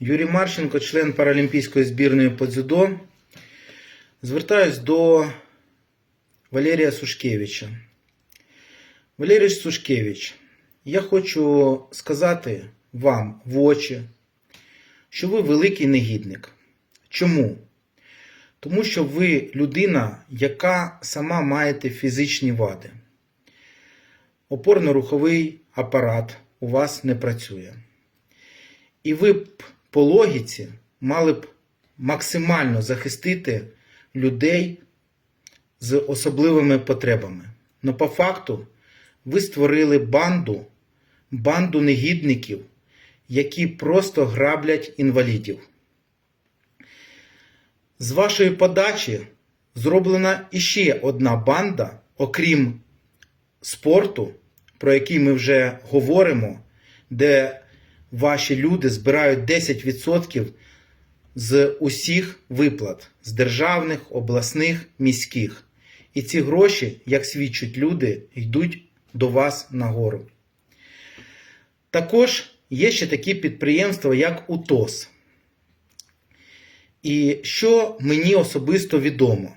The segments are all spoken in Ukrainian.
Юрій Марченко, член Паралімпійської збірної по дзюдо. Звертаюсь до Валерія Сушкевича. Валерій Сушкевич, я хочу сказати вам в очі, що ви великий негідник. Чому? Тому що ви людина, яка сама маєте фізичні вади. Опорно-руховий апарат у вас не працює. І ви б по логіці мали б максимально захистити людей з особливими потребами. Но по факту ви створили банду, банду негідників, які просто граблять інвалідів. З вашої подачі зроблена іще одна банда, окрім спорту, про який ми вже говоримо, де ваші люди збирають 10% з усіх виплат з державних, обласних, міських. І ці гроші, як свідчать люди, йдуть до вас нагору. Також є ще такі підприємства, як УТОС. І що мені особисто відомо,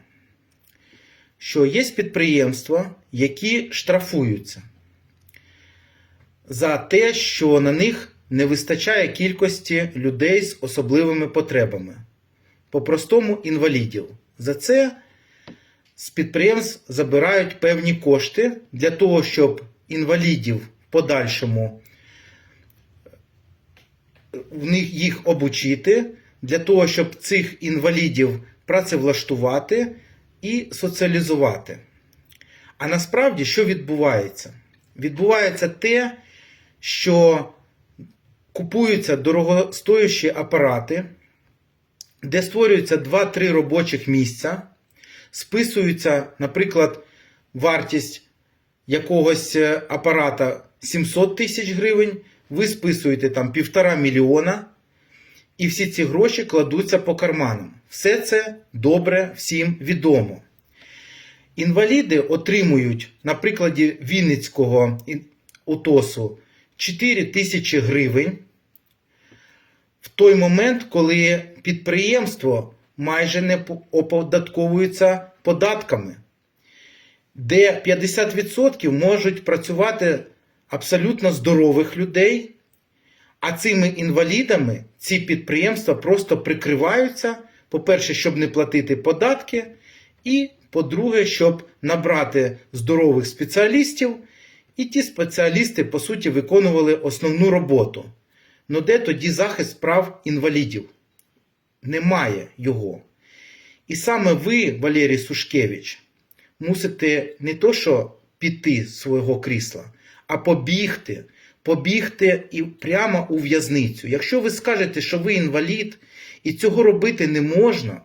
що є підприємства, які штрафуються за те, що на них не вистачає кількості людей з особливими потребами, по-простому інвалідів. За це з підприємств забирають певні кошти для того, щоб інвалідів в подальшому в них їх обучити, для того, щоб цих інвалідів працевлаштувати і соціалізувати. А насправді, що відбувається? Відбувається те, що купуються дорогостоящі апарати, де створюються 2-3 робочих місця, списується, наприклад, вартість якогось е, апарата 700 тисяч гривень, ви списуєте там півтора мільйона, і всі ці гроші кладуться по карманам. Все це добре всім відомо. Інваліди отримують на прикладі Вінницького УТОСу 4 тисячі гривень той момент, коли підприємство майже не оподатковується податками, де 50% можуть працювати абсолютно здорових людей, а цими інвалідами ці підприємства просто прикриваються, по-перше, щоб не платити податки, і, по-друге, щоб набрати здорових спеціалістів, і ті спеціалісти, по суті, виконували основну роботу. Ну де тоді захист прав інвалідів? Немає його. І саме ви, Валерій Сушкевич, мусите не то, що піти з свого крісла, а побігти, побігти і прямо у в'язницю. Якщо ви скажете, що ви інвалід, і цього робити не можна,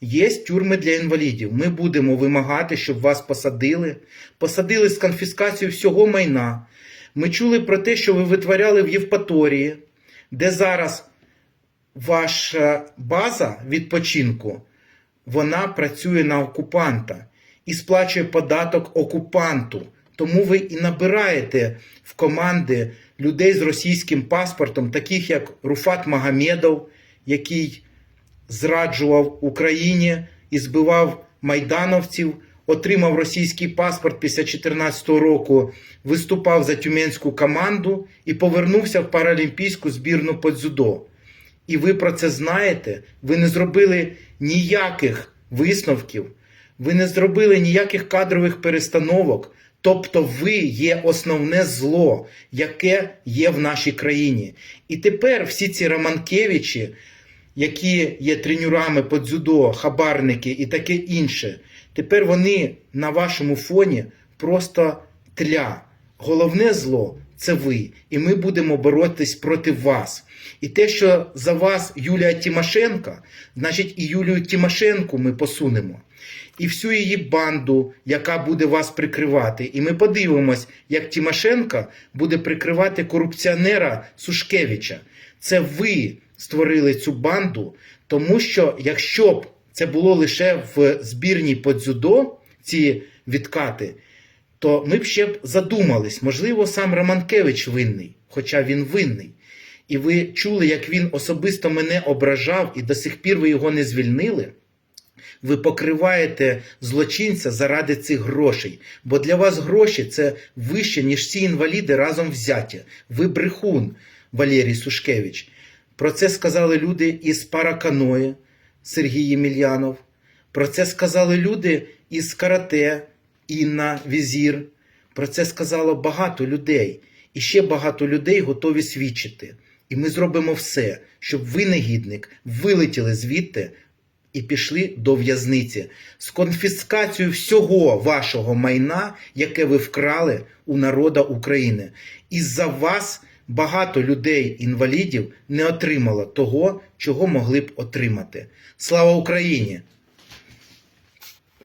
є тюрми для інвалідів. Ми будемо вимагати, щоб вас посадили, посадили з конфіскацією всього майна. Ми чули про те, що ви витворяли в Євпаторії, де зараз ваша база відпочинку, вона працює на окупанта і сплачує податок окупанту. Тому ви і набираєте в команди людей з російським паспортом, таких як Руфат Магомедов, який зраджував Україні і збивав майдановців, отримав російський паспорт після 2014 року, виступав за тюменську команду і повернувся в паралімпійську збірну по дзюдо. І ви про це знаєте, ви не зробили ніяких висновків, ви не зробили ніяких кадрових перестановок. Тобто ви є основне зло, яке є в нашій країні. І тепер всі ці Романкевичі, які є тренюрами по дзюдо, хабарники і таке інше, тепер вони на вашому фоні просто тля. Головне зло це ви. І ми будемо боротись проти вас. І те, що за вас Юлія Тимошенко, значить і Юлію Тимошенко ми посунемо. І всю її банду, яка буде вас прикривати. І ми подивимось, як Тимошенко буде прикривати корупціонера Сушкевича. Це ви створили цю банду, тому що якщо б це було лише в збірній по дзюдо, ці відкати, то ми б ще б задумались, можливо, сам Романкевич винний, хоча він винний. і ви чули, як він особисто мене ображав, і до сих пір ви його не звільнили, ви покриваєте злочинця заради цих грошей. Бо для вас гроші це вище, ніж всі інваліди разом взяті. Ви брехун, Валерій Сушкевич. Про це сказали люди із Параканої, Сергій Ємельянов. Про це сказали люди із Карате, Інна Візір. Про це сказало багато людей. І ще багато людей готові свідчити. І ми зробимо все, щоб ви, негідник, вилетіли звідти і пішли до в'язниці з конфіскацією всього вашого майна, яке ви вкрали у народа України. І за вас багато людей-інвалідів не отримало того, чого могли б отримати. Слава Україні!